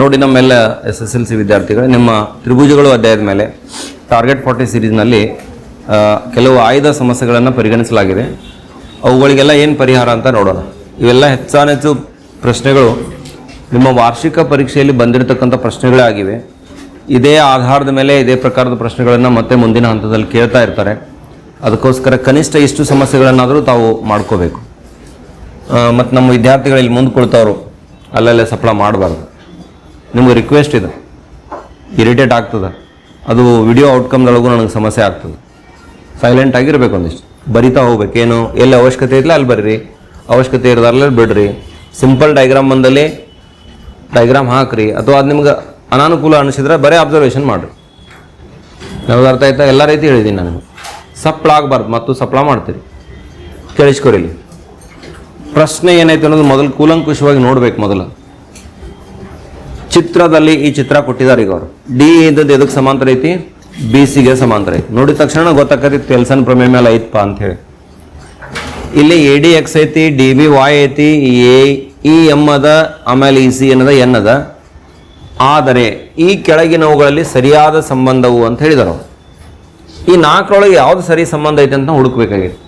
ನೋಡಿ ನಮ್ಮೆಲ್ಲ S S L C ವಿದ್ಯಾರ್ಥಿಗಳು, ನಿಮ್ಮ ತ್ರಿಭುಜಗಳು ಅಧ್ಯಾಯದ ಮೇಲೆ ಟಾರ್ಗೆಟ್ ಫಾರ್ಟಿ ಸಿರೀಸ್ನಲ್ಲಿ ಕೆಲವು ಆಯ್ದ ಸಮಸ್ಯೆಗಳನ್ನು ಪರಿಗಣಿಸಲಾಗಿದೆ. ಅವುಗಳಿಗೆಲ್ಲ ಏನು ಪರಿಹಾರ ಅಂತ ನೋಡೋಣ. ಇವೆಲ್ಲ ಹೆಚ್ಚಾನೆಚ್ಚು ಪ್ರಶ್ನೆಗಳು. ನಿಮ್ಮ ವಾರ್ಷಿಕ ಪರೀಕ್ಷೆಯಲ್ಲಿ ಬಂದಿರತಕ್ಕಂಥ ಪ್ರಶ್ನೆಗಳೇ ಆಗಿವೆ. ಇದೇ ಆಧಾರದ ಮೇಲೆ ಇದೇ ಪ್ರಕಾರದ ಪ್ರಶ್ನೆಗಳನ್ನು ಮತ್ತೆ ಮುಂದಿನ ಹಂತದಲ್ಲಿ ಕೇಳ್ತಾ ಇರ್ತಾರೆ. ಅದಕ್ಕೋಸ್ಕರ ಕನಿಷ್ಠ ಇಷ್ಟು ಸಮಸ್ಯೆಗಳನ್ನಾದರೂ ತಾವು ಮಾಡ್ಕೋಬೇಕು. ಮತ್ತು ನಮ್ಮ ವಿದ್ಯಾರ್ಥಿಗಳಲ್ಲಿ ಮುಂದೆ ಕುಳಿತವರು ಅಲ್ಲಲ್ಲೇ ಸಪ್ಲ ಮಾಡಬಾರ್ದು. ನಿಮ್ಗೆ ರಿಕ್ವೆಸ್ಟ್ ಇದೆ. ಇರಿಟೇಟ್ ಆಗ್ತದೆ. ಅದು ವಿಡಿಯೋ ಔಟ್ಕಮ್ದೊಳಗೂ ನನಗೆ ಸಮಸ್ಯೆ ಆಗ್ತದೆ. ಸೈಲೆಂಟ್ ಆಗಿರಬೇಕು ಒಂದಿಷ್ಟು. ಬರಿತಾ ಏನು ಎಲ್ಲಿ ಅವಶ್ಯಕತೆ ಇರಲಿ ಅಲ್ಲಿ ಬರ್ರಿ. ಅವಶ್ಯಕತೆ ಇರೋದಲ್ಲ ಬಿಡ್ರಿ. ಸಿಂಪಲ್ ಡೈಗ್ರಾಮ್ ಬಂದಲ್ಲಿ ಡೈಗ್ರಾಮ್ ಹಾಕ್ರಿ. ಅಥವಾ ಅದು ನಿಮ್ಗೆ ಅನಾನುಕೂಲ ಅನಿಸಿದ್ರೆ ಬರೀ ಅಬ್ಸರ್ವೇಷನ್ ಮಾಡಿರಿ. ನಮ್ಗೆ ಅರ್ಥ ಆಯ್ತಾ? ಎಲ್ಲ ರೀತಿ ಹೇಳಿದ್ದೀನಿ ನಾನು ಸಪ್ಲ ಆಗಬಾರ್ದು. ಮತ್ತು ಸಪ್ಲ ಮಾಡ್ತೀರಿ. ಕೇಳಿಸ್ಕೊರಿ ಪ್ರಶ್ನೆ ಏನೈತೆ ಅನ್ನೋದು ಮೊದಲು ಕೂಲಂಕುಷವಾಗಿ ನೋಡ್ಬೇಕು ಮೊದಲು. ಚಿತ್ರದಲ್ಲಿ ಈ ಚಿತ್ರ ಕೊಟ್ಟಿದ್ದಾರೆ ಈಗ ಅವರು. ಡಿ ಇದ್ದದ್ದು ಎದಕ್ಕೆ ಸಮಾಂತರ ಐತಿ? ಬಿ ಸಿಗೆ ಸಮಾಂತರ ಐತಿ. ನೋಡಿದ ತಕ್ಷಣ ಗೊತ್ತಾಕತಿ ತೆಲ್ಸನ್ ಪ್ರಮೇಯ ಮೇಲೆ ಐತಪ್ಪ ಹೇಳಿ. ಇಲ್ಲಿ ಎ ಡಿ ಎಕ್ಸ್ ಐತಿ ಡಿ ಬಿ ವಾಯ್ ಐತಿ ಎ ಇ ಎಂ ಅದ, ಆಮೇಲೆ ಇ ಸಿ ಏನದ ಎನ್ ಅದ. ಆದರೆ ಈ ಕೆಳಗಿನವುಗಳಲ್ಲಿ ಸರಿಯಾದ ಸಂಬಂಧವು ಅಂತ ಹೇಳಿದರು ಈ ನಾಲ್ಕರೊಳಗೆ ಯಾವ್ದು ಸರಿ ಸಂಬಂಧ ಐತೆ ಅಂತ ಹುಡುಕ್ಬೇಕಾಗಿತ್ತು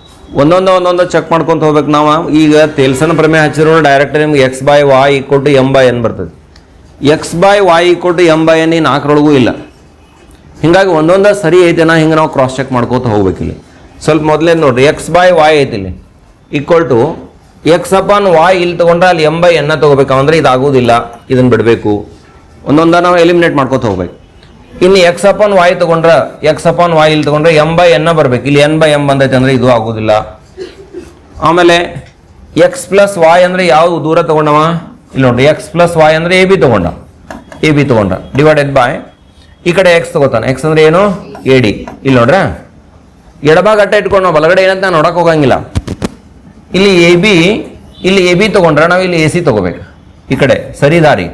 ಒಂದೊಂದು ಒಂದೊಂದು ಚೆಕ್ ಮಾಡ್ಕೊಂತ ಹೋಗ್ಬೇಕು ನಾವು. ಈಗ ತೇಲ್ಸನ ಪ್ರಮೇಯ ಹಚ್ಚಿರೋ ಡೈರೆಕ್ಟ್ ನಿಮ್ಗೆ ಎಕ್ಸ್ ಬೈ ವಾಯ್ ಕೊಟ್ಟು ಎಂ ಬೈ ಎನ್ ಬರ್ತದೆ. X by Y equal to M by N ಈ ನಾಲ್ಕರೊಳಗೂ ಇಲ್ಲ. ಹಿಂಗಾಗಿ ಒಂದೊಂದ ಸರಿ ಐತೆನಾ ಹಿಂಗೆ ನಾವು ಕ್ರಾಸ್ ಚೆಕ್ ಮಾಡ್ಕೋತ ಹೋಗ್ಬೇಕಿಲ್ಲಿ. ಸ್ವಲ್ಪ ಮೊದಲೇ ನೋಡ್ರಿ ಎಕ್ಸ್ ಬೈ ವಾಯ್ ಐತಿ ಇಲ್ಲಿ. Equal to X upon Y ಇಲ್ಲಿ ತೊಗೊಂಡ್ರೆ ಅಲ್ಲಿ ಎಂ ಬೈ ಎನ್ನ ತೊಗೋಬೇಕು ಇದು ಇದಾಗೋದಿಲ್ಲ ಇದನ್ನು ಬಿಡಬೇಕು. ಒಂದೊಂದ ನಾವು ಎಲಿಮಿನೇಟ್ ಮಾಡ್ಕೋತ ಹೋಗ್ಬೇಕು. ಇನ್ನು ಎಕ್ಸ್ ಅಪಾನ್ ವಾಯ್ ತೊಗೊಂಡ್ರೆ ಎಕ್ಸ್ ಅಪಾನ್ ವಾಯ್ ಇಲ್ಲಿ ತೊಗೊಂಡ್ರೆ ಎಂ ಬೈ ಎನ್ನ ಬರಬೇಕು. ಇಲ್ಲಿ ಎನ್ ಬೈ ಎಂ ಬಂದೈತೆ ಅಂದರೆ ಇದು ಆಗೋದಿಲ್ಲ. ಆಮೇಲೆ ಎಕ್ಸ್ ಪ್ಲಸ್ ವಾಯ್ ಅಂದರೆ ಯಾವ ದೂರ ತಗೊಂಡವ? ಇಲ್ಲಿ ನೋಡ್ರಿ ಎಕ್ಸ್ ಪ್ಲಸ್ ವಾಯ್ ಅಂದ್ರೆ ಎ ಬಿ ತಗೊಂಡ. ಎ ಬಿ ತಗೊಂಡ. ಡಿವೈಡೆಡ್ ಬೈ ಈ ಕಡೆ ಎಕ್ಸ್ ತಗೋತಾನೆ. ಎಕ್ಸ್ ಅಂದ್ರೆ ಏನು? ಎ ಡಿ ಇಲ್ಲಿ ನೋಡ್ರ? ಎಡಭಾಗ ಅಟ್ಟ ಇಟ್ಕೊಂಡು ನಾವು ಬಲಗಡೆ ಏನಂತ ನೋಡಕ್ ಹೋಗಂಗಿಲ್ಲ. ಇಲ್ಲಿ ಎ ಬಿ ಇಲ್ಲಿ ಎ ಬಿ ತಗೊಂಡ್ರೆ ನಾವು ಇಲ್ಲಿ ಎ ಸಿ ತಗೋಬೇಕು. ಈ ಕಡೆ ಸರಿ ದಾರಿ.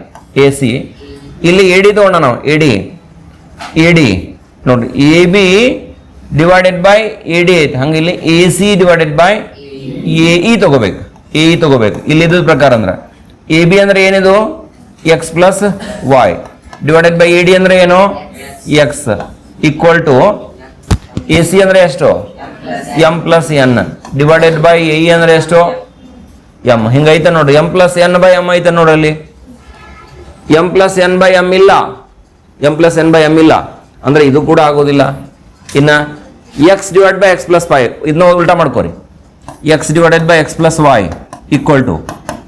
ಎ ಸಿ ಇಲ್ಲಿ ಎ ಡಿ ತಗೊಂಡ ನಾವು. ಎ ಡಿ ಎ ಡಿ ನೋಡ್ರಿ A B divided by A D ಐತೆ. ಹಂಗೆ ಇಲ್ಲಿ A C divided by A E ತಗೋಬೇಕು. ಎ ಇ ತಗೋಬೇಕು. ಇಲ್ಲಿ ಇದ್ರ ಪ್ರಕಾರ ಅಂದ್ರೆ. ಎ ಬಿ ಅಂದ್ರೆ ಏನಿದು? X plus y divided by A D ಅಂದ್ರೆ ಏನು? X equal to A C ಅಂದ್ರೆ ಎಷ್ಟು? M plus n divided by A ಅಂದ್ರೆ ಎಷ್ಟು? ಎಂ ಹಿಂಗೈತೆ ನೋಡ್ರಿ m plus n by m ಐತೆ ನೋಡ್ರಲ್ಲಿ m plus n by m ಇಲ್ಲ. M plus n by m ಇಲ್ಲ. ಅಂದ್ರೆ ಇದು ಕೂಡ ಆಗೋದಿಲ್ಲ. ಇನ್ನ x divide by x plus five ಇದನ್ನ ಉಲ್ಟಾ ಮಾಡ್ಕೋರಿ. X divided by x plus y equal to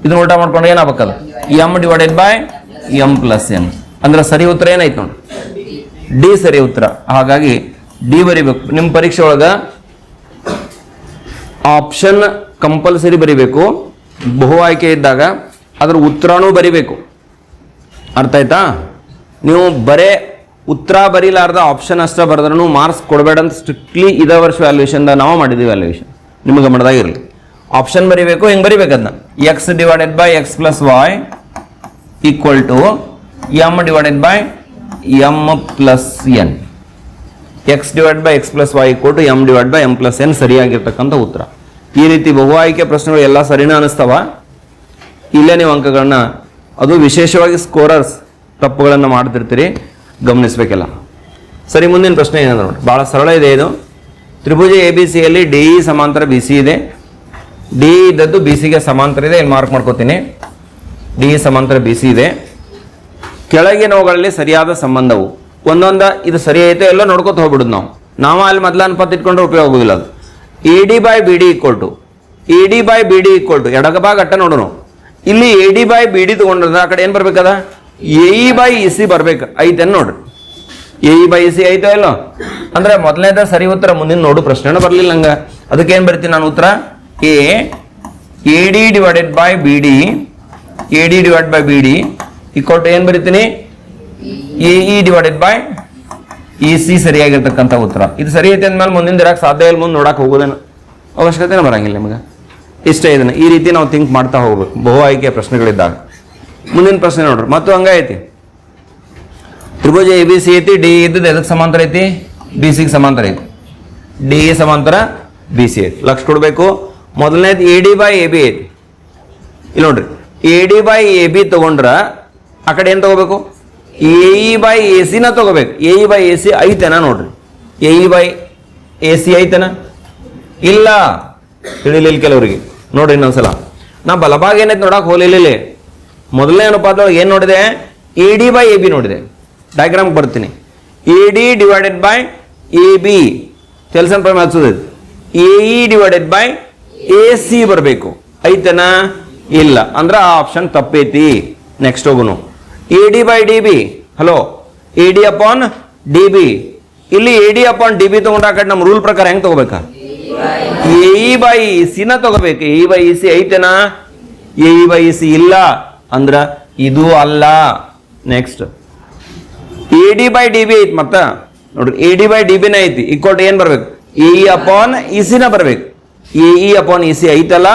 ಇದನ್ನ ಉಲ್ಟಾ ಮಾಡ್ಕೊಂಡ್ರೆ ಏನಾಗಬೇಕಲ್ಲ? M divided by m plus n ಅಂದ್ರೆ ಸರಿ ಉತ್ತರ ಏನಾಯ್ತು ನೋಡಿ. ಡಿ ಸರಿ ಉತ್ತರ. ಹಾಗಾಗಿ ಡಿ ಬರಿಬೇಕು. ನಿಮ್ಮ ಪರೀಕ್ಷೆ ಒಳಗ ಆಪ್ಷನ್ ಕಂಪಲ್ಸರಿ ಬರಿಬೇಕು. ಬಹು ಆಯ್ಕೆ ಇದ್ದಾಗ ಅದ್ರ ಉತ್ತರನೂ ಬರಿಬೇಕು. ಅರ್ಥ ಆಯ್ತಾ? ನೀವು ಬರೇ ಉತ್ತರ ಬರೀಲಾರ್ದ ಆಪ್ಷನ್ ಅಷ್ಟೇ ಬರೆದ್ರೂ ಮಾರ್ಕ್ಸ್ ಕೊಡಬೇಡ ಅಂತ ಸ್ಟ್ರಿಕ್ಟ್ಲಿ ಇದೇ ವರ್ಷ ವ್ಯಾಲ್ಯೂಷನ್ದ ನಾವು ಮಾಡಿದ್ದೀವಿ ವ್ಯಾಲ್ಯೂಷನ್ ನಿಮಗೆ ಗಮನದಾಗ ಇರಲಿ. ಆಪ್ಷನ್ ಬರಿಬೇಕು, ಹೆಂಗೆ ಬರಿಬೇಕು ಅದನ್ನ x divided by x plus y equal to m divided by m plus n x divide by x plus y equal to m divide by m plus n ಸರಿಯಾಗಿರ್ತಕ್ಕಂಥ ಉತ್ತರ. ಈ ರೀತಿ ಬಹು ಆಯ್ಕೆ ಪ್ರಶ್ನೆಗಳು ಎಲ್ಲ ಸರಿನ ಅನಿಸ್ತಾವ? ಇಲ್ಲೇ ನೀವು ಅಂಕಗಳನ್ನ, ಅದು ವಿಶೇಷವಾಗಿ ಸ್ಕೋರರ್ಸ್ ತಪ್ಪುಗಳನ್ನು ಮಾಡ್ತಿರ್ತೀರಿ, ಗಮನಿಸ್ಬೇಕೆಲ್ಲ. ಸರಿ, ಮುಂದಿನ ಪ್ರಶ್ನೆ ಏನಂದ್ರೆ ನೋಡಿ. ಭಾಳ ಸರಳ ಇದೆ ಇದು. ತ್ರಿಭುಜ ಎ ಬಿ ಸಿಯಲ್ಲಿ ಡಿ ಇ ಸಮಾಂತರ ಬಿ ಸಿ ಇದೆ. ಡಿ ಇದ್ದದ್ದು ಬಿ ಸಿಗೆ ಸಮಾಂತರ ಇದೆ ಇಲ್ಲಿ ಮಾರ್ಕ್ ಮಾಡ್ಕೋತೀನಿ? ಡಿ ಸಮಾಂತರ ಬಿ ಸಿ ಇದೆ. ಕೆಳಗಿನವುಗಳಲ್ಲಿ ಸರಿಯಾದ ಸಂಬಂಧವು. ಒಂದೊಂದ ಇದು ಸರಿ ಐತೆ, ಎಲ್ಲ ನೋಡ್ಕೊತ ಹೋಗ್ಬಿಡುದು ನಾವು. ನಾವು ಅಲ್ಲಿ ಮೊದಲ ಅನುಪಾತ ಇಟ್ಕೊಂಡ್ರೆ ಉಪಯೋಗ ಆಗೋದಿಲ್ಲ ಅದು. A D by B D equal to A D by B D equal to ಎಡಗಭಾಗ ಅಟ್ಟ ನೋಡೋಣ ಇಲ್ಲಿ A D by B D ತಗೊಂಡ್ರೆ ಆ ಕಡೆ ಏನು ಬರ್ಬೇಕದ? A E by E C ಬರ್ಬೇಕು. ಐತೆ ನೋಡ್ರಿ. A E by E C ಐತೋ ಇಲ್ಲೋ? ಅಂದ್ರೆ ಮೊದಲನೇದ ಸರಿ ಉತ್ತರ ಮುಂದಿನ ನೋಡು ಪ್ರಶ್ನೆ ಬರಲಿಲ್ಲ ಅದಕ್ಕೆ ಏನು ಬರ್ತೀನಿ ನಾನು ಉತ್ತರ? A A D by B D A D divide by B D equal to ಏನು ಬರಿತೀನಿ? A E divided by E C ಸರಿಯಾಗಿರ್ತಕ್ಕಂಥ ಉತ್ತರ. ಇದು ಸರಿ ಐತೆ ಅಂದಮೇಲೆ ಮುಂದಿನ ದಿರಕ್ಕೆ ಸಾಧ್ಯ ಇಲ್ಲ, ಮುಂದೆ ನೋಡಕ್ಕೆ ಹೋಗೋದೇನು? ಅವಶ್ಯಕತೆನೇ ಬರಂಗಿಲ್ಲ ನಿಮಗೆ. ಇಷ್ಟೇ ಇದನ್ನು. ಈ ರೀತಿ ನಾವು ಥಿಂಕ್ ಮಾಡ್ತಾ ಹೋಗ್ಬೇಕು. ಬಹು ಆಯ್ಕೆಯ ಪ್ರಶ್ನೆಗಳಿದ್ದಾಗ. ಮುಂದಿನ ಪ್ರಶ್ನೆ ನೋಡ್ರಿ. ಮತ್ತು ಹಂಗ ಐತಿ. ತ್ರಿಭುಜ ಎ ಬಿ ಸಿ ಐತಿ. ಡಿ ಇದ್ದದ್ದು ಎದಕ್ಕೆ ಸಮಾಂತರ ಐತಿ? ಬಿ ಸಿಗೆ ಸಮಾಂತರ ಐತಿ. ಡಿ ಎ ಸಮಾಂತರ ಬಿ ಸಿ ಐತಿ. ಲಕ್ಷ ಕೊಡಬೇಕು. ಮೊದಲನೇದು A D by A B ಐತಿ. ಇಲ್ಲಿ ನೋಡ್ರಿ A D by A B ತಗೊಂಡ್ರ ಆ ಕಡೆ ಏನು ತಗೋಬೇಕು? ಎ ಇ ಬೈ ಎ ಸಿನ ತಗೋಬೇಕು. A E by A C ಐತೆನಾ ನೋಡ್ರಿ? A E by A C ಐತೆನಾ? ಇಲ್ಲ. ತಿಳಿಲಿಲ್ಲ ಕೆಲವರಿಗೆ. ನೋಡ್ರಿ ಇನ್ನೊಂದ್ಸಲ. ನಾ ಬಲಭಾಗ ಏನೈತೆ ನೋಡಕ್ಕೆ ಹೋಲಿಲ್ಲ. ಮೊದಲನೇ ಅನುಪಾತದೊಳಗೆ ಏನು ನೋಡಿದೆ? A D by A B ನೋಡಿದೆ. ಡಯಾಗ್ರಾಮ್ ಬರ್ತೀನಿ. A D divided by A B ಕೆಲಸ ಪ್ರಮಾಣ A E divided by A C ಬರಬೇಕು. ಐತನಾ? ಇಲ್ಲ. ಅಂದ್ರೆ ಆ ಆಪ್ಷನ್ ತಪ್ಪೈತಿ. Next ಹೋಗುನು. A D by D B hello A D upon D B ಇಲ್ಲಿ A D upon D B ತಗೊಂಡಾಕ ನಮ್ಮ ರೂಲ್ ಪ್ರಕಾರ ಹೆಂಗೆ ತಗೋಬೇಕಾ? ಎ ಇ ಬೈ ಸಿನ ತಗೋಬೇಕು. ಎ ಬೈ ಸಿ ಐತೆನಾ? ಎ ಇ ಬೈ ಸಿ ಇಲ್ಲ. ಅಂದ್ರ ಇದು ಅಲ್ಲ. Next A D by D B ಐತಿ ಮತ್ತ. ನೋಡ್ರಿ ಎ ಡಿ ಬೈ ಡಿ ಬಿನ ಐತಿ. ಇಕ್ವಲ್ ಏನ್ ಬರ್ಬೇಕು? ಎ ಇ ಅಪಾನ್ ಇ ಸಿನ ಬರ್ಬೇಕು. A, E upon E C ಐತಲ್ಲ?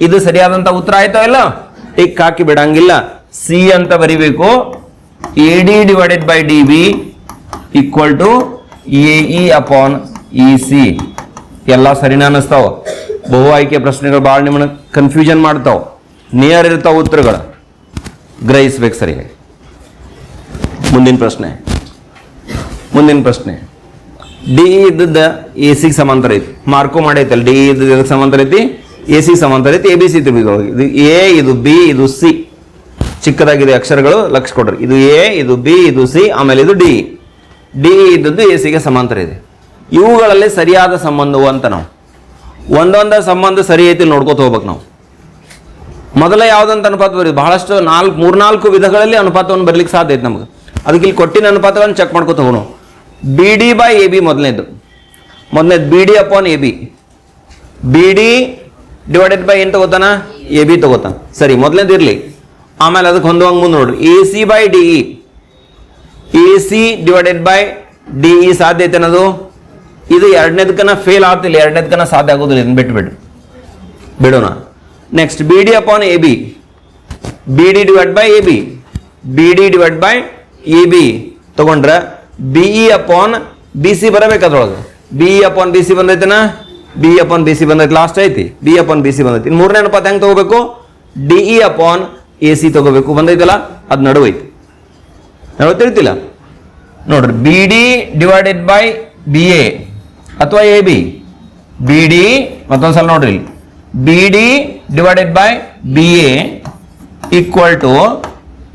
ಇದು ಸರಿಯಾದಂತ ಉತ್ತರ ಆಯ್ತಾ ಇಲ್ಲ? ಟಿಕ್ ಹಾಕಿ ಬಿಡಂಗಿಲ್ಲ. ಸಿ ಅಂತ ಬರಿಬೇಕು. A, D divided by D B equal to A, E upon E C. ಎಲ್ಲ ಸರಿನ ಅನ್ನಿಸ್ತಾವ? ಬಹು ಆಯ್ಕೆ ಪ್ರಶ್ನೆಗಳು ಭಾಳ ನಿಮ್ಮನ್ನ ಕನ್ಫ್ಯೂಷನ್ ಮಾಡ್ತಾವ. ನಿಯರ್ ಇರ್ತಾವ ಉತ್ತರಗಳು. ಗ್ರಹಿಸ್ಬೇಕು ಸರಿಯಾಗಿ. ಮುಂದಿನ ಪ್ರಶ್ನೆ. ಮುಂದಿನ ಪ್ರಶ್ನೆ. ಡಿ ಇದ್ದದ ಎ ಸಿಗೆ ಸಮಾಂತರ ಐತಿ. ಮಾರ್ಕು ಮಾಡೈತಲ್ಲ ಡಿ ಎದಕ್ಕೆ ಸಮಾಂತರ ಐತಿ? ಎ ಸಿ ಸಮಾಂತರ ಐತಿ. ಎ ಬಿ ಸಿ ತಿರುಗಿದೊಳಗೆ ಇದು ಎ ಇದು ಬಿ ಇದು ಸಿ ಚಿಕ್ಕದಾಗಿದೆ ಅಕ್ಷರಗಳು ಲಕ್ಷ ಕೊಡ್ರಿ ಇದು ಎ ಇದು ಬಿ ಇದು ಸಿ ಆಮೇಲೆ ಇದು ಡಿ ಡಿ ಇದ್ದದ್ದು ಎ ಸಿಗೆ ಸಮಾಂತರ ಇದೆ. ಇವುಗಳಲ್ಲಿ ಸರಿಯಾದ ಸಂಬಂಧವು ಅಂತ ನಾವು. ಒಂದೊಂದ ಸಂಬಂಧ ಸರಿ ಐತಿ ನೋಡ್ಕೋತ ಹೋಗ್ಬೇಕು ನಾವು. ಮೊದಲ ಯಾವ್ದಂತ ಅನುಪಾತ ಬರೀ ಬಹಳಷ್ಟು ನಾಲ್ಕು ಮೂರ್ನಾಲ್ಕು ವಿಧಗಳಲ್ಲಿ ಅನುಪಾತವನ್ನು ಬರ್ಲಿಕ್ಕೆ ಸಾಧ್ಯ ಐತೆ ನಮ್ಗೆ. ಅದಕ್ಕೆ ಇಲ್ಲಿ ಕೊಟ್ಟಿನ ಅನುಪಾತಗಳನ್ನು ಚೆಕ್ ಮಾಡ್ಕೊತ ಹೋಗೋಣ. B D by A B ಮೊದಲನೇದು. ಮೊದಲನೇದು B D upon A B B D divided by ಏನು ತಗೋತಾನ? A B ತಗೋತಾನ. ಸರಿ, ಮೊದಲನೇದು ಇರಲಿ. ಆಮೇಲೆ ಅದಕ್ಕೆ ಹೊಂದುವಂಗೆ ಮುಂದೆ ನೋಡ್ರಿ. A C by D E A C divided by D E ಸಾಧ್ಯ ಐತೆ ಅನ್ನೋದು? ಇದು ಎರಡನೇದಕ್ಕನ ಫೇಲ್ ಆಗ್ತಿಲ್ಲ. ಎರಡನೇದಕ್ಕನ ಸಾಧ್ಯ ಆಗೋದಿಲ್ಲ. ಇದನ್ನ ಬಿಟ್ಟು ಬಿಡು ಬಿಡೋಣ. Next B D upon A B B D divide by A B B D divide by A B ತಗೊಂಡ್ರೆ B E upon B C ಬರಬೇಕು ಅದ್ರೊಳಗೆ. B E upon B C ಬಂದೈತೆನ? B upon B C ಬಂದೈತಿ last ಐತಿ. B upon B C ಬಂದೈತಿ. ಇನ್ನು ಮೂರನೇ ಅನುಪಾತ ಹೆಂಗೆ ತಗೋಬೇಕು? D E upon A C ತಗೋಬೇಕು. ಬಂದೈತಲ್ಲ? ಅದು ನಡುವೈತಿ ನಡುವೆ ತಿಳಿತಿಲ್ಲ? ನೋಡ್ರಿ B D divided by B A ಅಥವಾ ಎ ಬಿ ಬಿ ಡಿ ಮತ್ತೊಂದ್ಸಲ ನೋಡ್ರಿ ಇಲ್ಲಿ. B D divided by B A equal to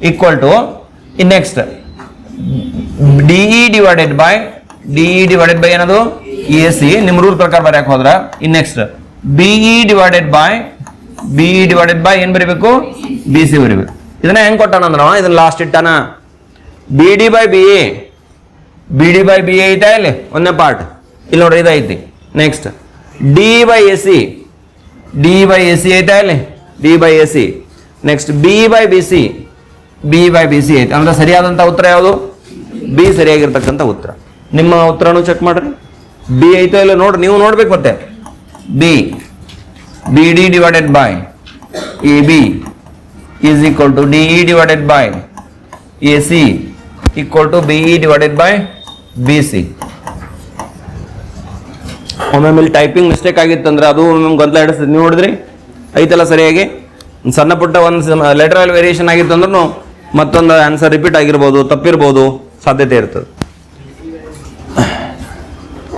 equal to in next D divided by D divided by ಏನದು? ಎ ಸಿ ನಿಮ್ಮ ರೂಲ್ ಪ್ರಕಾರ ಬರ್ಯಾಕೆ ಹೋದ್ರ, in next B E divided by B E divided by ಏನ್ ಬರಿಬೇಕು? B C ಬರಿಬೇಕು. ಇದನ್ನ ಹೆಂಗ್ ಕೊಟ್ಟಾನ ಅಂದ್ರ ಇದನ್ನ last ಇಟ್ಟಾನ? B D by B A B D by B A ಐತಾ ಇಲ್ಲಿ? ಒಂದನೇ ಪಾರ್ಟ್ ಇಲ್ಲಿ ನೋಡ್ರಿ ಇದೈತಿ next D by A C D by A C ಐತಾ ಇಲ್ಲಿ? D by A C next B by B C B by B C ಐತೆ. ಅಂದ್ರೆ ಸರಿಯಾದಂಥ ಉತ್ತರ ಯಾವುದು? ಬಿ ಸರಿಯಾಗಿರ್ತಕ್ಕಂಥ ಉತ್ತರ. ನಿಮ್ಮ ಉತ್ತರನೂ ಚೆಕ್ ಮಾಡ್ರಿ. ಬಿ ಐತೋ ಇಲ್ಲ ನೋಡ್ರಿ, ನೀವು ನೋಡ್ಬೇಕು ಮತ್ತೆ. B B D divided by A B is equal to D E divided by A C equal to B E divided by B C ಒಮ್ಮೊಮ್ಮೆ ಇಲ್ಲಿ ಟೈಪಿಂಗ್ ಮಿಸ್ಟೇಕ್ ಆಗಿತ್ತಂದ್ರೆ ಅದು ನಿಮ್ಗೆ ಗೊಂದಲ ಹಿಡಿಸ್ತದೆ. ನೀವು ನೋಡಿದ್ರಿ? ಐತಲ್ಲ ಸರಿಯಾಗಿ? ಸಣ್ಣ ಪುಟ್ಟ ಒಂದು ಲೆಟರಲ್ ವೇರಿಯೇಷನ್ ಆಗಿತ್ತು ಅಂದ್ರೂ ಮತ್ತೊಂದು ಆನ್ಸರ್ ರಿಪೀಟ್ ಆಗಿರ್ಬೋದು, ತಪ್ಪಿರ್ಬೋದು. ಸಾಧ್ಯತೆ ಇರ್ತದೆ.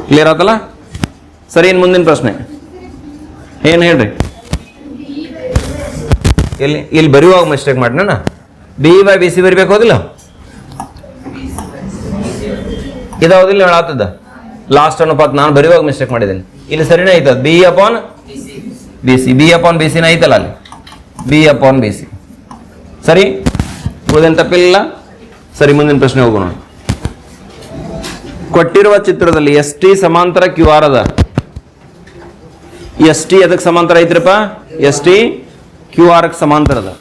ಕ್ಲಿಯರ್ ಆತಲ್ಲ? ಸರಿ ಇನ್ನು ಮುಂದಿನ ಪ್ರಶ್ನೆ. ಏನು ಹೇಳ್ರಿ? ಇಲ್ಲಿ ಇಲ್ಲಿ ಬರೆಯುವಾಗ ಮಿಸ್ಟೇಕ್ ಮಾಡಿನ ಬಿ ಬೈ ಬಿ ಸಿ ಬರಿಬೇಕು ಹೋದಿಲ್ಲ ಇದಾವುದಿಲ್ಲ ಹೇಳಾತದ ಲಾಸ್ಟ್ ಅನುಪಾತ, ನಾನು ಬರೆಯುವಾಗ ಮಿಸ್ಟೇಕ್ ಮಾಡಿದ್ದೀನಿ. ಇಲ್ಲಿ ಸರಿನೇ ಆಯ್ತದ B upon B C B upon B ಸಿನ ಐತಲ್ಲ ಅಲ್ಲಿ? ಬಿ ಅಪಾನ್ ಬಿ ಸಿ ಸರಿ? ಉಳಿದೇನು ತಪ್ಪಿಲ್ಲ? ಸರಿ, ಮುಂದಿನ ಪ್ರಶ್ನೆ ಹೋಗೋಣ. ಕೊಟ್ಟಿರುವ ಚಿತ್ರದಲ್ಲಿ ಎಸ್ ಟಿ ಸಮಾಂತರ ಕ್ಯೂ ಆರ್ ಅದ. ಎಸ್ ಟಿ ಅದಕ್ಕೆ ಸಮಾಂತರ ಐತ್ರಪ್ಪ? ಎಸ್ ಟಿ ಕ್ಯೂ ಆರ್ ಸಮಾಂತರ ಅದ.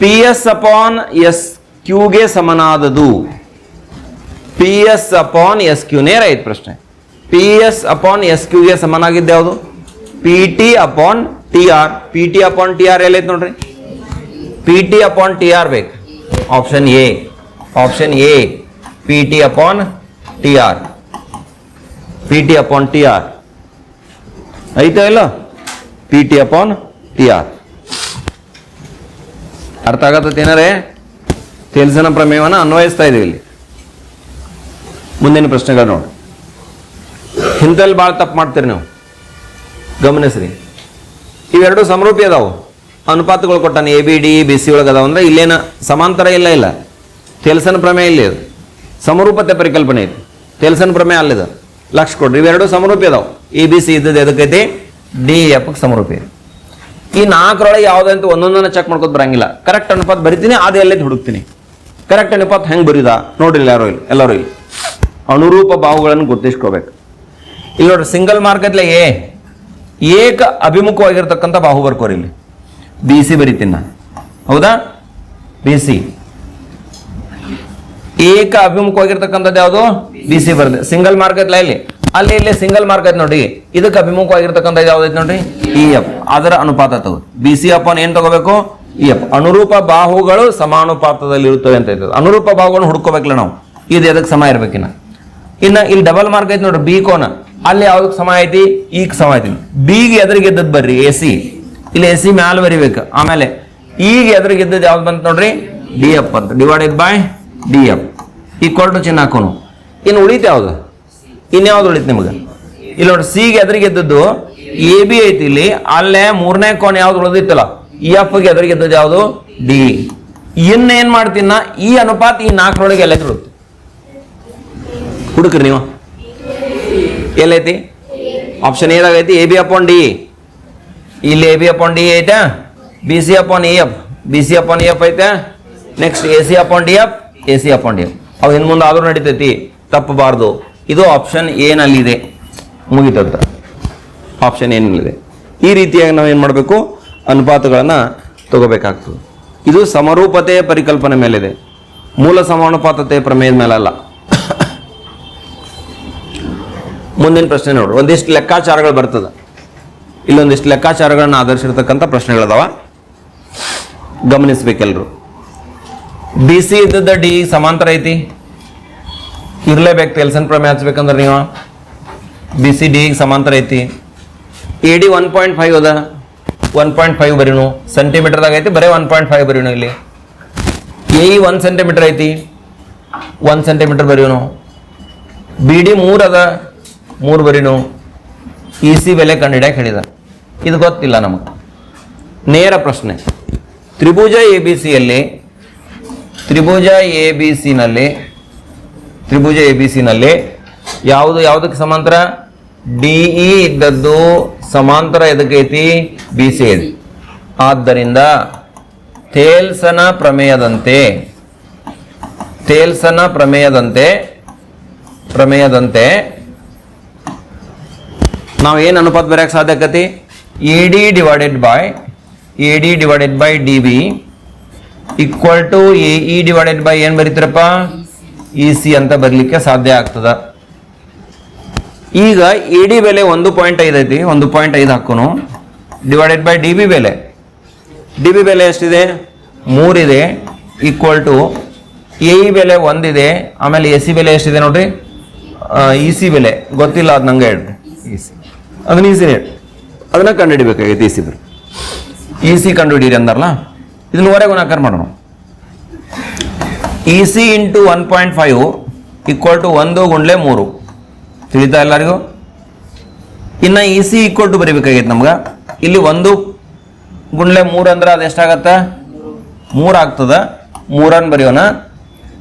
ಪಿ ಎಸ್ ಅಪಾನ್ ಎಸ್ ಕ್ಯೂಗೆ ಸಮನಾದದು. P S upon S Q ನೇರ ಐತ್ ಪ್ರಶ್ನೆ. ಪಿ ಎಸ್ ಅಪಾನ್ ಎಸ್ ಕ್ಯೂಗೆ ಸಮನಾಗಿದ್ದು ಯಾವುದು? P T upon T R. P T upon T R ಎಲ್ಲೈತೆ ನೋಡ್ರಿ? P T upon T R ಬೇಕು. Option A. Option A P T upon T R P T upon T R ಐತೋ ಇಲ್ಲ? P T upon T R ಅರ್ಥ ಆಗತ್ತೈತೆ ಏನಾರೇ ತೇಲ್ಸನ ಪ್ರಮೇಯವನ್ನು ಅನ್ವಯಿಸ್ತಾ ಇದೀವಿ ಇಲ್ಲಿ. ಮುಂದಿನ ಪ್ರಶ್ನೆಗಳು ನೋಡಿ. ಇಂಥಲ್ಲಿ ಭಾಳ ತಪ್ಪು ಮಾಡ್ತೀರಿ ನೀವು. ಗಮನಿಸ್ರಿ. ಇವೆರಡು ಸಮರೂಪಿ ಅದಾವು. ಅನುಪಾತಗಳು ಕೊಟ್ಟಾನೆ A B D B C ಒಳಗೆ ಅದಾವಂದ್ರೆ ಇಲ್ಲೇನ ಸಮಾಂತರ ಇಲ್ಲ ಇಲ್ಲ. ತೇಲ್ಸನ ಪ್ರಮೇಯ ಇಲ್ಲಿ ಇದು ಸಮರೂಪತೆ ಪರಿಕಲ್ಪನೆ ಇದು. ತೇಲ್ಸನ ಪ್ರಮೇಯ ಅಲ್ಲಿದೆ. ಲಕ್ಷ ಕೊಡ್ರಿ ಇವೆರಡು ಸಮರೂಪಿ ಇದಾವೆ ಎ, ಬಿ, ಸಿ ಇದ್ದದ್ದು ಎದಕ್ಕೈತಿ? ಡಿ ಎಫ್ಗೆ ಸಮರೂಪಿ ಈ ನಾಲ್ಕರೊಳಗೆ ಯಾವುದಂತ ಒಂದೊಂದನ್ನು ಚೆಕ್ ಮಾಡ್ಕೊತ ಬರಂಗಿಲ್ಲ. ಕರೆಕ್ಟ್ ಅನುಪಾತ ಬರಿತೀನಿ, ಅದು ಎಲ್ಲೈತಿ ಹುಡುಕ್ತೀನಿ. ಕರೆಕ್ಟ್ ಅನುಪಾತ ಹೆಂಗೆ ಬರೀದ? ನೋಡ್ರಿ ಎಲ್ಲರೂ ಇಲ್ಲಿ. ಎಲ್ಲರೂ ಇಲ್ಲಿ. ಅನುರೂಪ ಬಾಹುಗಳನ್ನು ಗುರ್ತಿಸ್ಕೋಬೇಕು. ಇಲ್ಲಿ ನೋಡ್ರಿ ಸಿಂಗಲ್ ಮಾರ್ಕ್ ಎ. ಏಕ ಅಭಿಮುಖವಾಗಿರ್ತಕ್ಕಂಥ ಬಾಹು ಬರ್ಕೋರಿ ಇಲ್ಲಿ. ಬಿ, ಸಿ ಬರಿತೀನಿ ನಾನು. ಹೌದಾ? B, C. ಏಕ ಅಭಿಮುಖವಾಗಿರ್ತಕ್ಕಂಥದ್ದು ಯಾವುದು? ಬಿ ಸಿ ಬರುತ್ತೆ ಸಿಂಗಲ್ ಮಾರ್ಕ್ ಐತ್ಲ ಇಲ್ಲಿ ಅಲ್ಲಿ ಇಲ್ಲಿ ಸಿಂಗಲ್ ಮಾರ್ಕ್ ಐತೆ ನೋಡಿ. ಇದಕ್ಕೆ ಅಭಿಮುಖವಾಗಿರ್ತಕ್ಕಂಥ ಯಾವ್ದೈತೆ ನೋಡ್ರಿ ಇ ಎಫ್ ಅದರ ಅನುಪಾತ ತಗೋ ಬಿ ಸಿ ಅಪಾನ್ ಏನ್ ತಗೋಬೇಕು? ಇ ಎಫ್ ಅನುರೂಪ ಬಾಹುಗಳು ಸಮಾನುಪಾತದಲ್ಲಿ ಇರುತ್ತವೆ ಅಂತ ಐತದೆ ಅನುರೂಪ ಬಾಹುಗಳನ್ನು ಹುಡ್ಕೋಬೇಕಲ್ಲ ನಾವು. ಇದು ಎದಕ್ಕೆ ಸಮ ಇರ್ಬೇಕಿನ್ನ ಇನ್ನ? ಇಲ್ಲಿ ಡಬಲ್ ಮಾರ್ಕ್ ಐತಿ ನೋಡ್ರಿ ಬಿ ಕೋನ. ಅಲ್ಲಿ ಯಾವ್ದಕ್ಕೆ ಸಮ ಐತಿ? ಈಗ ಸಮ ಐತಿ. ಬಿಗೆ ಎದುರಿಗೆ ಗೆದ್ದದ್ ಬರ್ರಿ. ಎ ಸಿ ಇಲ್ಲಿ ಎ ಸಿ ಮ್ಯಾಲ ಬರಿಬೇಕು. ಆಮೇಲೆ ಈಗ ಎದುರಿಗೆ ಗೆದ್ದದ್ ಯಾವ್ದು ಬಂತು ನೋಡ್ರಿ? ಡಿ ಎಫ್ ಅಂತ ಡಿವೈಡೆಡ್ ಬೈ ಡಿ ಎಫ್ ಈ ಕೊರಟು ಚಿನ್ನ ಹಾಕೋನು ಇನ್ನು ಉಳಿತು ಯಾವುದು? ಇನ್ಯಾವ್ದು ಉಳಿತು ನಿಮಗೆ? ಇಲ್ಲಿ ನೋಡಿ ಸಿಗೆ ಎದುರಿಗೆ ಎದ್ದದ್ದು ಎ ಬಿ ಐತಿ ಇಲ್ಲಿ. ಅಲ್ಲೇ ಮೂರನೇ ಕೋನ್ ಯಾವ್ದು ಉಳಿದಿತ್ತಲ್ಲ ಇ ಎಫ್ಗೆ ಎದುರಿಗೆ ಎದ್ದದ್ದು ಯಾವ್ದು? ಡಿ ಇನ್ನೇನು ಮಾಡ್ತೀನ? ಈ ಅನುಪಾತ ಈ ನಾಲ್ಕರೊಳಗೆ ಎಲ್ಲ ಇರುತ್ತೆ ಹುಡುಕ್ರಿ ನೀವು. ಎಲ್ಲೈತಿ ಆಪ್ಷನ್ ಏದಾಗ ಐತಿ ಎ ಬಿ ಅಪಾನ್ ಡಿ ಇಲ್ಲಿ ಎ ಬಿ ಅಪಾನ್ ಡಿ ಐತೆ. B C upon E F B C upon F ಐತೆ. Next A C upon D F A C F ಅವು ಇನ್ನು ಮುಂದೆ ಆದರೂ ನಡೀತೈತಿ, ತಪ್ಪಬಾರ್ದು. ಇದು ಆಪ್ಷನ್ ಏನಲ್ಲಿದೆ ಮುಗಿತಂತ. ಆಪ್ಷನ್ ಏನಲ್ಲಿದೆ ಈ ರೀತಿಯಾಗಿ ನಾವು ಏನು ಮಾಡಬೇಕು? ಅನುಪಾತಗಳನ್ನು ತಗೋಬೇಕಾಗ್ತದೆ. ಇದು ಸಮರೂಪತೆಯ ಪರಿಕಲ್ಪನೆ ಮೇಲಿದೆ. ಮೂಲ ಸಮಾನುಪಾತತೆ ಪ್ರಮೇಯದ ಮೇಲಲ್ಲ. ಮುಂದಿನ ಪ್ರಶ್ನೆ ನೋಡ್ರಿ. ಒಂದಿಷ್ಟು ಲೆಕ್ಕಾಚಾರಗಳು ಬರ್ತದೆ. ಇಲ್ಲೊಂದಿಷ್ಟು ಲೆಕ್ಕಾಚಾರಗಳನ್ನು ಆಧರಿಸಿರ್ತಕ್ಕಂಥ ಪ್ರಶ್ನೆಗಳದಾವ. ಗಮನಿಸ್ಬೇಕೆಲ್ರು. ಬಿ ಸಿ ಇದ್ದದ ಡಿ ಸಮಾಂತರ ಐತಿ? ಇರ್ಲೇಬೇಕು ತೆಲ್ಸನ್ ಪ್ರಮೇಯ ಹಚ್ಬೇಕಂದ್ರೆ ನೀವು. ಬಿ ಸಿ ಡಿ ಸಮಾಂತರ ಐತಿ. A D one point five ಅದ. ಒನ್ ಪಾಯಿಂಟ್ ಫೈವ್ ಬರೀನು. ಸೆಂಟಿಮೀಟರ್ದಾಗ ಐತಿ, ಬರೀ ಒನ್ ಪಾಯಿಂಟ್ ಫೈವ್ ಬರೀನು ಇಲ್ಲಿ. ಎ ಇ ಒನ್ ಸೆಂಟಿಮೀಟರ್ ಐತಿ. ಒನ್ ಸೆಂಟಿಮೀಟರ್ ಬರೀನು. ಬಿ ಡಿ ಮೂರು ಅದ. ಮೂರು ಬರೀನು. ಇ ಸಿ ಬೆಲೆ ಕಂಡುಹಿಡಿಯಕ್ಕೆ ಹೇಳಿದ. ಇದು ಗೊತ್ತಿಲ್ಲ ನಮಗೆ. ನೇರ ಪ್ರಶ್ನೆ. ತ್ರಿಭುಜ ಎ ಬಿ ಸಿಯಲ್ಲಿ ತ್ರಿಭುಜ ಎ ಬಿ ಸಿನಲ್ಲಿ, ತ್ರಿಭುಜ ಎ ಬಿ ಸಿನಲ್ಲಿ ಯಾವುದು, ಯಾವುದಕ್ಕೆ ಸಮಾಂತರ? ಡಿಇ ಇ ಇದ್ದದ್ದು ಸಮಾಂತರ ಎದಕ್ಕೈತಿ ಬಿ ಸಿ ಐತಿ. ಆದ್ದರಿಂದ ತೇಲ್ಸನ ಪ್ರಮೇಯದಂತೆ ತೇಲ್ಸನ ಪ್ರಮೇಯದಂತೆ ಪ್ರಮೇಯದಂತೆ ನಾವು ಏನು ಅನುಪಾತ ಬರೆಯಕ್ಕೆ ಸಾಧ್ಯ ಆಕತಿ? A D divided by A D divided by D B equal to E divided by ಏನು ಬರೀತೀರಪ್ಪ? ಇ ಸಿ ಅಂತ ಬರಲಿಕ್ಕೆ ಸಾಧ್ಯ ಆಗ್ತದ. ಈಗ ಇ ಡಿ ಬೆಲೆ ಒಂದು ಪಾಯಿಂಟ್ ಐದು ಐತಿ, ಒಂದು ಪಾಯಿಂಟ್ ಐದು ಹಾಕೋನು. ಡಿವೈಡೆಡ್ ಬೈ ಡಿ ಬಿ ಬೆಲೆ. ಡಿ ಬಿ ಬೆಲೆ ಎಷ್ಟಿದೆ? ಮೂರಿದೆ ಈಕ್ವಲ್ ಟು ಎ ಇ ಬೆಲೆ ಒಂದಿದೆ ಆಮೇಲೆ ಎ ಸಿ ಬೆಲೆ ಎಷ್ಟಿದೆ ನೋಡ್ರಿ? ಇ ಸಿ ಬೆಲೆ. ಗೊತ್ತಿಲ್ಲ ಅದು ನಂಗೆ ಹೇಳ್ರಿ. ಇ ಸಿ ಅದನ್ನ ಈಸಿ ಹೇಳಿ ಅದನ್ನ ಕಂಡುಹಿಡಿಬೇಕಾಗೈತೆ ಇ ಸಿ ಬೆಲೆ ಇ ಸಿ ಕಂಡುಹಿಡೀರಿ ಅಂದಾರಲ್ಲ? ಇದನ್ನ ಹೊರಗೆ ಗುಣಾಕಾರ ಮಾಡೋಣ. E C into one point five equal to ಒಂದು ಗುಂಡ್ಲೆ ಮೂರು. ತಿಳಿತಾ ಎಲ್ಲರಿಗೂ ಇನ್ನು ಇ ಸಿ ಈಕ್ವಲ್ ಟು ಬರೀಬೇಕಾಗಿತ್ತು ನಮ್ಗೆ. ಇಲ್ಲಿ ಒಂದು ಗುಂಡ್ಲೆ ಮೂರು ಅಂದ್ರೆ ಅದು ಎಷ್ಟಾಗತ್ತೆ? ಮೂರು ಆಗ್ತದ. ಮೂರನ್ನು ಬರೆಯೋಣ.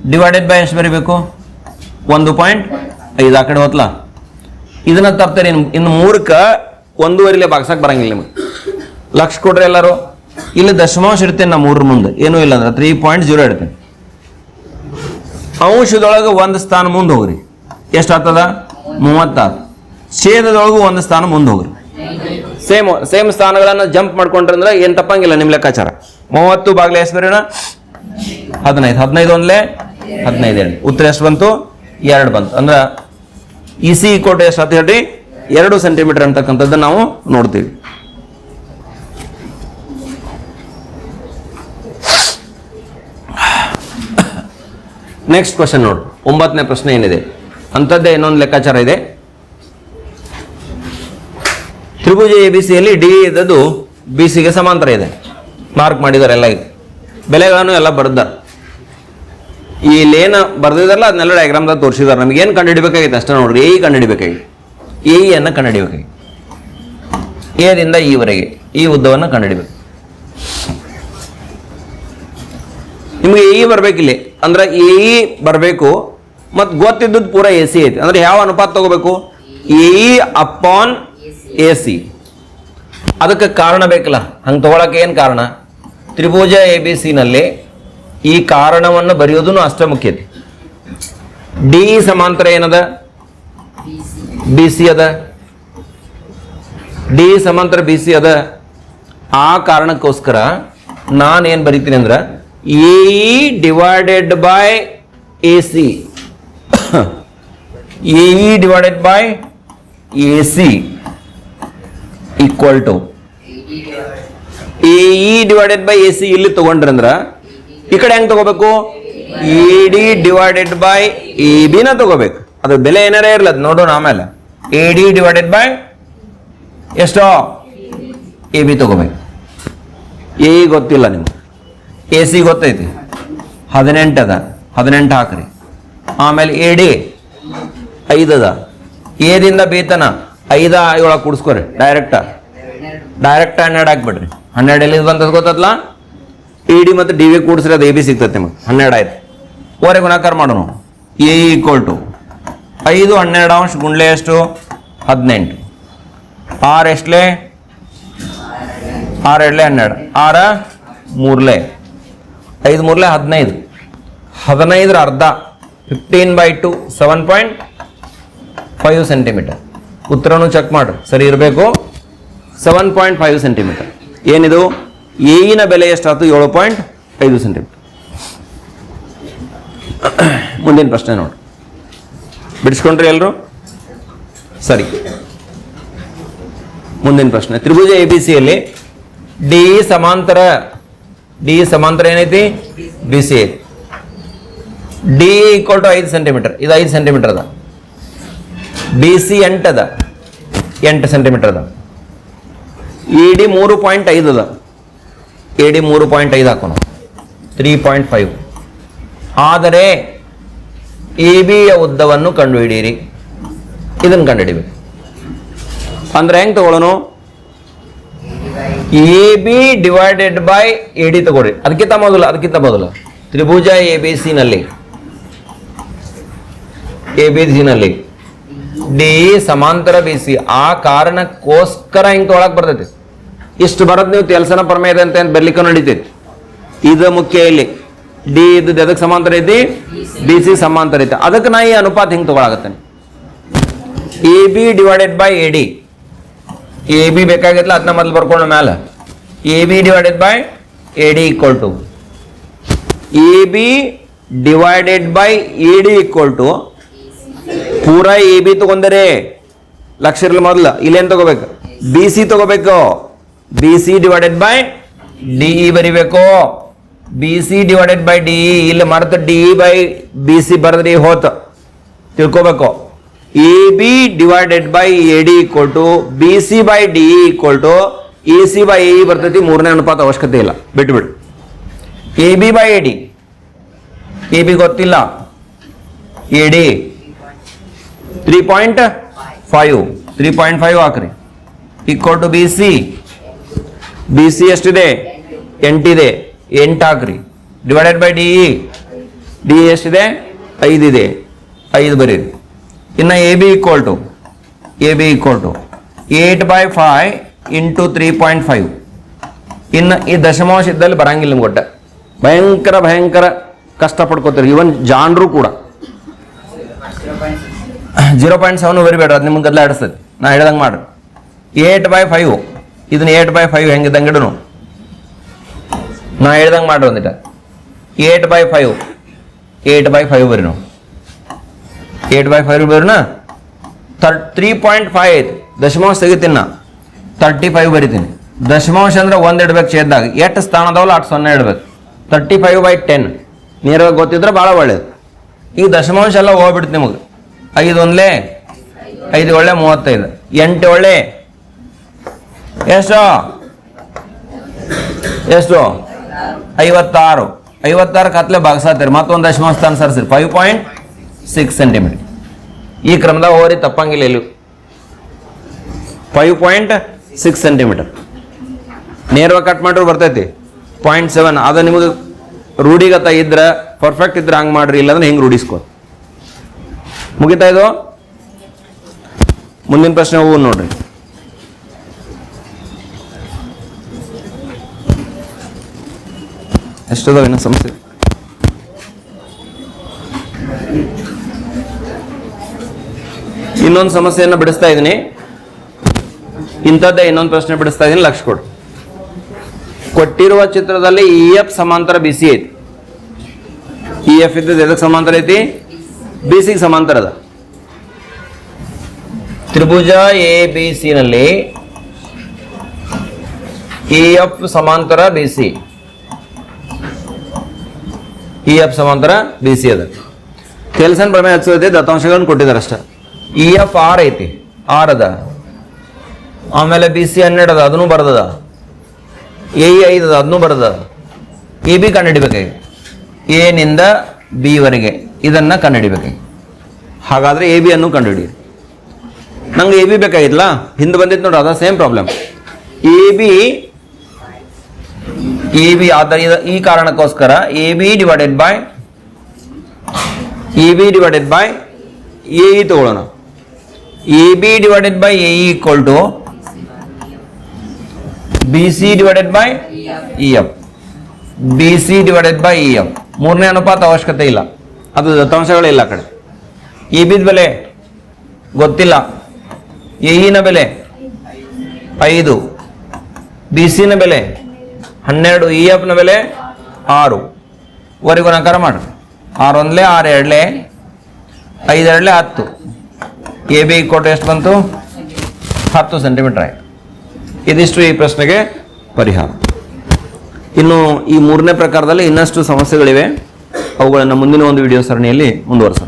ಡಿವೈಡೆಡ್ ಬೈ ಎಷ್ಟು ಬರಿಬೇಕು? ಒಂದು ಪಾಯಿಂಟ್ ಐದು. ಆ ಕಡೆ ಹೋತ್ಲಾ. ಇದನ್ನ ತಪ್ತಾರೆ ಇನ್ನು ಇನ್ನು ಮೂರಕ್ಕೆ ಒಂದೂವರೆಲೆ ಬಾಗ್ಸಕ್ಕೆ ಬರಂಗಿಲ್ಲ ನಿಮಗೆ. ಲಕ್ಷ ಕೊಡ್ರಿ ಎಲ್ಲರೂ. ಇಲ್ಲಿ ದಶಮಾಂಶ ಇಡ್ತೇನೆ ನಾ ಊರ ಮುಂದೆ. ಏನೂ ಇಲ್ಲ ಅಂದ್ರೆ ತ್ರೀ ಪಾಯಿಂಟ್ ಜೀರೋ ಇಡ್ತೇನೆ. ಅಂಶದೊಳಗೆ ಒಂದು ಸ್ಥಾನ ಮುಂದೆ ಹೋಗ್ರಿ. ಎಷ್ಟು ಆಗ್ತದ ಮೂವತ್ತಾರು. ಛೇದದೊಳಗೂ ಒಂದು ಸ್ಥಾನ ಮುಂದೆ ಹೋಗ್ರಿ. ಸೇಮ್ ಸೇಮ್ ಸ್ಥಾನಗಳನ್ನು ಜಂಪ್ ಮಾಡ್ಕೊಂಡ್ರೆ ಅಂದ್ರೆ ಏನು ತಪ್ಪಂಗಿಲ್ಲ ನಿಮ್ಮ ಲೆಕ್ಕಾಚಾರ. ಮೂವತ್ತು ಬಾಗ್ಲೆ ಎಷ್ಟು ಬರೋಣ? ಹದಿನೈದು. ಹದಿನೈದು ಒಂದ್ಲೆ? ಹದಿನೈದು ಎರಡು ಉತ್ತರ ಎಷ್ಟು ಬಂತು? ಎರಡು ಬಂತು. ಅಂದ್ರೆ ಇ ಸಿ ಕೋಟೆ ಎಷ್ಟು ಹೇಳಿ ಎರಡು ಸೆಂಟಿಮೀಟರ್ ಅಂತಕ್ಕಂಥದ್ದು ನಾವು ನೋಡ್ತೀವಿ. ನೆಕ್ಸ್ಟ್ ಕ್ವಶನ್ ನೋಡು. ಒಂಬತ್ತನೇ ಪ್ರಶ್ನೆ ಏನಿದೆ? ಅಂಥದ್ದೇ ಇನ್ನೊಂದು ಲೆಕ್ಕಾಚಾರ ಇದೆ. ತ್ರಿಭುಜ ಎ ಬಿ ಸಿಯಲ್ಲಿ ಡಿ ಇದ್ದದ್ದು ಬಿ ಸಿಗೆ ಸಮಾಂತರ ಇದೆ. ಮಾರ್ಕ್ ಮಾಡಿದ್ದಾರೆ ಎಲ್ಲ ಇದೆ. ಬೆಲೆಗಳನ್ನು ಎಲ್ಲ ಬರೆದಾರೆ ಈ ಲೇನ ಬರ್ದಿದಾರಲ್ಲ ಅದನ್ನೆಲ್ಲ ಡಯಾಗ್ರಾಮ್ದಾಗ ತೋರಿಸಿದಾರೆ ನಮ್ಗೆ ಏನು ಕಂಡುಹಿಡಬೇಕಾಗಿತ್ತು ಅಷ್ಟೇ ನೋಡ್ರಿ. ಎ ಕಂಡುಹಿಡಬೇಕಾಗಿತ್ತು. ಎ ಅನ್ನು ಕಂಡುಹಿಡಿಬೇಕಾಗಿತ್ತು. ಎದಿಂದ ಈವರೆಗೆ ಈ ಉದ್ದವನ್ನು ಕಂಡುಹಿಡಿಬೇಕು. ನಿಮಗೆ ಎ ಇ ಬರಬೇಕಿಲ್ಲಿ ಅಂದ್ರೆ ಎ ಇ ಬರಬೇಕು, ಮತ್ತು ಗೊತ್ತಿದ್ದದ್ದು ಪೂರ ಎ ಸಿ ಐತಿ. ಅಂದ್ರೆ ಯಾವ ಅನುಪಾತ ತಗೋಬೇಕು? ಎ ಅಪಾನ್ ಎ ಸಿ ಅದಕ್ಕೆ ಕಾರಣ ಬೇಕಲ್ಲ. ಹಂಗೆ ತಗೊಳಕ್ಕೆ ಏನು ಕಾರಣ? ತ್ರಿಭುಜ ಎ ಬಿ ಸಿನಲ್ಲಿ ಈ ಕಾರಣವನ್ನು ಬರೆಯೋದು ಅಷ್ಟೇ ಮುಖ್ಯತೆ ಡಿ ಸಮಾಂತರ ಏನದ? ಬಿ ಸಿ ಅದ. ಡಿ ಸಮಾಂತರ ಬಿ ಸಿ ಅದ. ಆ ಕಾರಣಕ್ಕೋಸ್ಕರ ನಾನು ಏನು ಬರಿತೀನಿ ಅಂದ್ರೆ A divided by A C A divided by A C equal to A divided by A C ಇಲ್ಲಿ ತಗೊಂಡ್ರಂದ್ರ ಈ ಕಡೆ ಹೆಂಗ್ ತಗೋಬೇಕು? A D divided by A ಬಿನ ತಗೋಬೇಕು. ಅದ್ರ ಬೆಲೆ ಏನಾರ ಇರಲ್ಲ ಅದು ನೋಡೋಣ ಆಮೇಲೆ. ಎ ಡಿ ಡಿವೈಡೆಡ್ ಬೈ ಎಷ್ಟೋ? ಎ ಬಿ ತಗೋಬೇಕು. ಎ ಗೊತ್ತಿಲ್ಲ ನಿಮ್ಗೆ. ಎ ಸಿ ಗೊತ್ತೈತಿ? ಹದಿನೆಂಟು ಅದ, ಹದಿನೆಂಟು ಹಾಕ್ರಿ. ಆಮೇಲೆ ಎ ಡಿ, ಐದು ಅದ. ಎದಿಂದ ಬೇತನ ಐದ ಏಳಕ್ಕೆ ಕೂಡಿಸ್ಕೊರಿ ಡೈರೆಕ್ಟ ಡೈರೆಕ್ಟ್ ಹನ್ನೆರಡು ಹಾಕ್ಬಿಡ್ರಿ. ಹನ್ನೆರಡು ಎಲ್ಲಿಂದ ಬಂತದ ಗೊತ್ತಲ್ಲ ಇ ಡಿ ಮತ್ತು ಡಿ ವಿ ಕೂಡಿಸ್ರಿ ಅದು ಎ ಬಿ ಸಿಗ್ತದೆ ನಿಮಗೆ. ಹನ್ನೆರಡು ಆಯ್ತು. ಓರೆ ಗುಣಾಕಾರ ಮಾಡೋಣ ಎ ಈಕ್ವಲ್ ಟು ಐದು ಹನ್ನೆರಡು ಅಂಶ ಗುಂಡ್ಲೆ ಎಷ್ಟು? ಹದಿನೆಂಟು. ಆರು ಎಷ್ಟಲೇ? ಆರು ಎರಡಲೆ ಹನ್ನೆರಡು. ಆರ ಮೂರ್ಲೆ. ಐದು ಮೂರಲೆ ಹದಿನೈದು. ಹದಿನೈದರ ಅರ್ಧ fifteen by two seven point five centimetre ಉತ್ತರನೂ check ಮಾಡು ಸರಿ ಇರಬೇಕು? ಸೆವೆನ್ ಪಾಯಿಂಟ್ ಫೈವ್ ಸೆಂಟಿಮೀಟರ್ ಏನಿದು? ಏನ ಬೆಲೆ ಎಷ್ಟಾಯ್ತು? ಏಳು ಪಾಯಿಂಟ್ ಐದು ಸೆಂಟಿಮೀಟರ್ ಮುಂದಿನ ಪ್ರಶ್ನೆ ನೋಡಿ ಬಿಡಿಸ್ಕೊಂಡ್ರಿ ಎಲ್ಲರೂ ಸರಿ. ಮುಂದಿನ ಪ್ರಶ್ನೆ. ತ್ರಿಭುಜ ಎ ಬಿ ಸಿಯಲ್ಲಿ ಡಿ ಸಮಾಂತರ ಡಿ ಸಮಾಂತರ ಏನೈತಿ? ಬಿ ಸಿ ಐತಿ. ಡಿ ಈಕ್ವಲ್ ಟು ಐದು ಸೆಂಟಿಮೀಟರ್ ಇದು ಐದು ಸೆಂಟಿಮೀಟರ್ ಅದ. ಬಿ ಸಿ ಎಂಟು ಅದ. ಎಂಟು ಸೆಂಟಿಮೀಟರ್ ಅದ. ಇ ಡಿ ಮೂರು ಪಾಯಿಂಟ್ ಐದು ಅದ. ಎ ಡಿ ಮೂರು ಪಾಯಿಂಟ್ ಐದು ಹಾಕೋಣ. ತ್ರೀ ಪಾಯಿಂಟ್ ಫೈವ್ ಆದರೆ ಎ ಬಿಯ ಉದ್ದವನ್ನು ಕಂಡುಹಿಡಿಯಿರಿ. ಇದನ್ನು ಕಂಡುಹಿಡಿಬೇಕು. ಅಂದರೆ ಹೆಂಗೆ ತಗೊಳ್ಳೋನು? A B divided by A D ತಗೊಳ್ರಿ ಅದಕ್ಕಿಂತ ಮೊದಲು ಅದಕ್ಕಿಂತ ಮೊದಲು. ತ್ರಿಭುಜ ಎ ಬಿ ಸಿ ನಲ್ಲಿ. ಎ ಬಿ ಸಿ ನಲ್ಲಿ. ಡಿ ಸಮಾಂತರ ಬಿ ಸಿ ಆ ಕಾರಣಕ್ಕೋಸ್ಕರ ಹಿಂಗೆ ತೊಗೊಳಕ್ ಬರ್ತೈತಿ. ಇಷ್ಟು ಬರೋದು ನೀವು ತೆಲ್ಸನ ಪ್ರಮೇಯ ಇದೆ ಅಂತ ಬರ್ಲಿಕ್ಕೆ ನಡೀತೈತಿ. ಇದು ಮುಖ್ಯ ಇಲ್ಲಿ. ಡಿ ಇದು ಎದಕ್ಕೆ ಸಮಾಂತರ ಐತಿ? ಬಿ ಸಿ ಸಮಾಂತರ ಐತಿ. ಅದಕ್ಕೆ ನಾ ಈ ಅನುಪಾತ ಹಿಂಗೆ ತೊಗೊಳಕತ್ತೇನೆ. A B divided by A D A B ಬೇಕಾಗಿತ್ತಲ್ಲ ಅದನ್ನ ಮೊದಲು ಬರ್ಕೊಂಡು ಮೇಲೆ A B divided by A D equal to A B divided by A D equal to ಪೂರ ಎ ಬಿ ತಗೊಂಡರೆ, ಲಕ್ಷ ಇರಲಿ ಮೊದಲು ಇಲ್ಲೇನು ತಗೋಬೇಕು? ಬಿ ಸಿ ತಗೋಬೇಕು. B C divided by D E ಬರಿಬೇಕು. B C divided by D E ಇಲ್ಲಿ ಮರೆತು D E by B C ಬರೆದ್ರಿ ಹೋತ್. ತಿಳ್ಕೊಬೇಕು. A B divided by A D equal to B C by D equal to A C by A ಬರ್ತೈತಿ, ಮೂರನೇ ಅನುಪಾತ ಅವಶ್ಯಕತೆ ಇಲ್ಲ. ಬಿಟ್ಬಿಡು. A B by A D A B ಗೊತ್ತಿಲ್ಲ. A D three point five three point five ಹಾಕ್ರಿ. Equal to B C B C ಎಷ್ಟಿದೆ? ಎಂಟಿದೆ. ಎಂಟು ಹಾಕ್ರಿ. Divided by D E D ಎಷ್ಟಿದೆ? ಐದಿದೆ. ಐದು ಬರೀರಿ. ಇನ್ನು A B equal to A B equal to eight by five into three point five ಇನ್ನು ಈ ದಶಮಾಂಶ ಇದ್ದಲ್ಲಿ ಬರಂಗಿಲ್ಲ ನಿಮ್ಗೆ ಒಟ್ಟ ಭಯಂಕರ ಭಯಂಕರ ಕಷ್ಟ ಪಡ್ಕೋತೀರಿ ಇವನ್ ಜಾನ್ರು ಕೂಡ ಜೀರೋ ಪಾಯಿಂಟ್ ಸೆವೆನ್ ಬರಿಬೇಡ ಅದು ನಿಮ್ಗೆ ಗದ್ದಲ ಆಡಿಸ್ತದೆ ನಾ ಹೇಳ್ದಂಗೆ ಮಾಡ್ರಿ ಏಟ್ ಬೈ ಫೈವ್ ಇದನ್ನ ಏಟ್ ಬೈ ಫೈವ್ ಹೆಂಗಿದ್ದಂಗೆ ಇಡನು ನಾ ಹೇಳ್ದಂಗೆ ಮಾಡ್ರಿ ಒಂದಿಟ eight by five eight by five ಬರಿ ನಾವು ಏಟ್ ಬೈ ಫೈವ್ ಬರೀನ? ತರ್ ತ್ರೀ ಪಾಯಿಂಟ್ ಫೈವ್ ಐತಿ ದಶಮಾಂಶ ತೆಗಿತೀನಿ ನಾ. ತರ್ಟಿ ಫೈವ್ ಬರಿತೀನಿ. ದಶಮಾಂಶ ಅಂದ್ರೆ ಒಂದು ಇಡ್ಬೇಕು ಛೇದ್ದಾಗ. ಎಷ್ಟು ಸ್ಥಾನ ಅದಾವಲ್ಲ ಅಷ್ಟು ಸೊನ್ನೆ ಇಡ್ಬೇಕು. ತರ್ಟಿ ಫೈವ್ ಬೈ ಟೆನ್ ನೇರವಾಗಿ ಗೊತ್ತಿದ್ರೆ ಭಾಳ ಒಳ್ಳೇದು. ಈಗ ದಶಮಾಂಶ ಎಲ್ಲ ಹೋಗ್ಬಿಡ್ತು ನಿಮಗೆ. ಐದು ಒಂದ್ಲೆ? ಐದು ಒಳ್ಳೆ ಮೂವತ್ತೈದು. ಎಂಟು ಒಳ್ಳೆ? ಎಷ್ಟು? ಎಷ್ಟು? ಐವತ್ತಾರು. ಐವತ್ತಾರು ಕತ್ಲೆ ಭಾಗಿಸತ್ತೀರಿ ಮತ್ತೊಂದು ದಶಮಾಂಶ ಸ್ಥಾನ ಸರ್ಸಿರಿ ಫೈವ್ ಪಾಯಿಂಟ್ ಸಿಕ್ಸ್ ಸೆಂಟಿಮೀಟರ್ ಈ ಕ್ರಮದಾಗ ಹೋರಿ ತಪ್ಪಂಗಿಲ್ಲ ಇಲ್ಲಿ ಫೈವ್ ಪಾಯಿಂಟ್ ಸಿಕ್ಸ್ ಸೆಂಟಿಮೀಟರ್ ನೇರವಾಗಿ ಕಟ್ ಮಾಡಿದ್ರು ಬರ್ತೈತಿ. ಪಾಯಿಂಟ್ ಸೆವೆನ್ ಅದು ನಿಮಗೆ ರೂಢಿಗತ ಇದ್ರೆ ಪರ್ಫೆಕ್ಟ್ ಇದ್ರೆ ಹಂಗೆ ಮಾಡ್ರಿ, ಇಲ್ಲಾಂದ್ರೆ ಹಿಂಗೆ ರೂಢಿಸ್ಕೊ. ಮುಗಿತಾ ಇದು? ಮುಂದಿನ ಪ್ರಶ್ನೆ ಹೂವು ನೋಡ್ರಿ. ಎಷ್ಟದ ಏನೋ ಸಮಸ್ಯೆ. ಇನ್ನೊಂದು ಸಮಸ್ಯೆಯನ್ನು ಬಿಡಿಸ್ತಾ ಇದ್ದೀನಿ. ಇಂಥದ್ದೇ ಇನ್ನೊಂದು ಪ್ರಶ್ನೆ ಬಿಡಿಸ್ತಾ ಇದ್ದೀನಿ. ಲಕ್ಷ ಕೊಡು. ಕೊಟ್ಟಿರುವ ಚಿತ್ರದಲ್ಲಿ ಇ ಎಫ್ ಸಮಾಂತರ ಬಿ ಸಿ ಐತಿ. ಇ ಎಫ್ ಇದ್ದದ್ದು ಎದಕ್ಕೆ ಸಮಾಂತರ ಐತಿ? ಬಿ ಸಿಗೆ ಸಮಾಂತರ ಅದ. ತ್ರಿಭುಜ ಎ, ಬಿ, ಸಿ ನಲ್ಲಿ ಇ ಎಫ್ ಸಮಾಂತರ ಬಿ ಸಿ. ಇ ಎಫ್ ಸಮಾಂತರ ಬಿ ಸಿ ಅದ. ಕೆಲ್ಸನ್ ಪ್ರಮೇಯ ದತ್ತಾಂಶಗಳನ್ನು ಕೊಟ್ಟಿದ್ದಾರೆ ಅಷ್ಟ. ಇ ಎಫ್ ಆರ್ ಐತಿ ಆರ್ ಅದ. ಆಮೇಲೆ ಬಿ ಸಿ ಹನ್ನೆರಡು ಅದ, ಅದನ್ನು ಬರ್ದದ. ಎ ಇ ಐದು ಅದ, ಅದನ್ನು ಬರ್ದದ. ಎ ಬಿ ಕಂಡುಹಿಡಿಬೇಕಾಗಿ ಎ ನಿಂದ ಬಿ ವರೆಗೆ, ಇದನ್ನ ಕಂಡುಹಿಡಿಬೇಕಾಗಿ ಹಾಗಾದರೆ ಎ ಬಿ ಅನ್ನು ಕಂಡುಹಿಡಿ. ನಂಗೆ ಎ ಬಿ ಬೇಕಾಗಿತ್ತಲ್ಲ? ಹಿಂದೆ ಬಂದಿತ್ತು ನೋಡ್ರಿ ಅದ same problem A B A B ಆದ್ದರಿಂದ ಈ ಕಾರಣಕ್ಕೋಸ್ಕರ A B divided by A B divided by A E ತಗೊಳ್ಳೋಣ. A B divided by A equal to B C divided by E F B C divided by E F ಮೂರನೇ ಅನುಪಾತ ಅವಶ್ಯಕತೆ ಇಲ್ಲ. ಅದು ದತ್ತಾಂಶಗಳಿಲ್ಲ ಕಡೆ. ಇ ಬಿದ ಬೆಲೆ ಗೊತ್ತಿಲ್ಲ. ಎ ಇನ ಬೆಲೆ ಐದು. ಬಿ ಸಿನ ಬೆಲೆ ಹನ್ನೆರಡು. ಇ ಎಫ್ನ ಬೆಲೆ ಆರು. ವರೆಗೂ ನಕಾರ ಮಾಡ್ರಿ ಆರು ಒಂದ್ಲೆ ಆರು ಎರಡಲೆ ಐದು ಎರಡ್ಲೆ ಹತ್ತು. ಎ ಬಿ ಕೊಟ್ಟು ಎಷ್ಟು ಬಂತು? ಹತ್ತು ಸೆಂಟಿಮೀಟರ್ ಆಯಿತು. ಇದಿಷ್ಟು ಈ ಪ್ರಶ್ನೆಗೆ ಪರಿಹಾರ. ಇನ್ನು ಈ ಮೂರನೇ ಪ್ರಕಾರದಲ್ಲಿ ಇನ್ನಷ್ಟು ಸಮಸ್ಯೆಗಳಿವೆ. ಅವುಗಳನ್ನು ಮುಂದಿನ ಒಂದು ವಿಡಿಯೋ ಸರಣಿಯಲ್ಲಿ ಮುಂದುವರಿಸೋಣ.